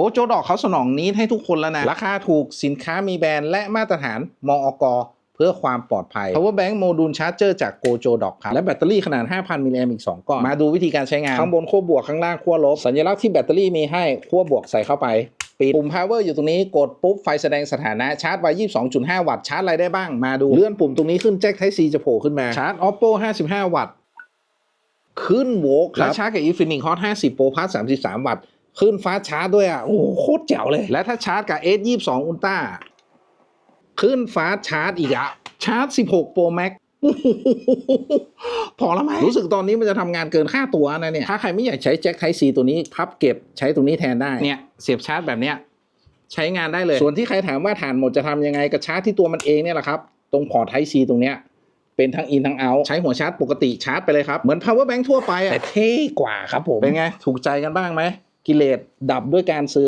โกโจดอกเขาสนองนี้ให้ทุกคนแล้วนะ ราคาถูกสินค้ามีแบรนด์และมาตรฐานมอกเพื่อความปลอดภัย power bank โมดูลชาร์จเจอร์จากโกโจดอกครับ และแบตเตอรี่ขนาด 5,000 มิลลิแอมอีก 2ก้อนมาดูวิธีการใช้งาน ข้างบนขั้วบวกข้างล่างขั้วลบ สัญลักษณ์ที่แบตเตอรี่มีให้ขั้วบวกใส่เข้าไปปิดปุ่ม power อยู่ตรงนี้กดปุ๊บ ไฟแสดงสถานะชาร์จไว้ 22.5 วัตต์ชาร์จอะไรได้บ้างมาดูเลื่อนปุ่มตรงนี้ขึ้นแจ็คไท C จะโผล่ขึ้นมาชาร์จ oppo 55 วัตต์ขึ้นโวลต์ครับและชาร์จกับ Infinix Hot 50 Pro Plus 33 วัตต์ ขึ้นฟ้าชาร์จด้วยอะ โอ้โหโคตรเจ๋วเลย และถ้าชาร์จกับ S 22 Ultra ขึ้นฟ้าชาร์จอีกอะชาร์จ 16 Pro Max พอแล้วไหมรู้สึกตอนนี้มันจะทำงานเกินค่าตัวนะเนี่ย ถ้าใครไม่อยากใช้แจ็คไทซีตัวนี้พับเก็บใช้ตรงนี้แทนได้เนี่ยเสียบชาร์จแบบเนี้ยใช้งานได้เลย ส่วนที่ใครถามว่าฐานหมดจะทำยังไงกับชาร์จที่ตัวมันเองเนี่ยแหละครับ ตรงพอร์ตไทซีตรงเนี้ยเป็นทั้งอินทั้งเอา ใช้หัวชาร์จปกติชาร์จไปเลยครับ เหมือน power bank ทั่วไปอะแต่เท่กว่าครับผม เป็นไง ถูกใจกันบ้างไหม กิเลสดับด้วยการซื้อ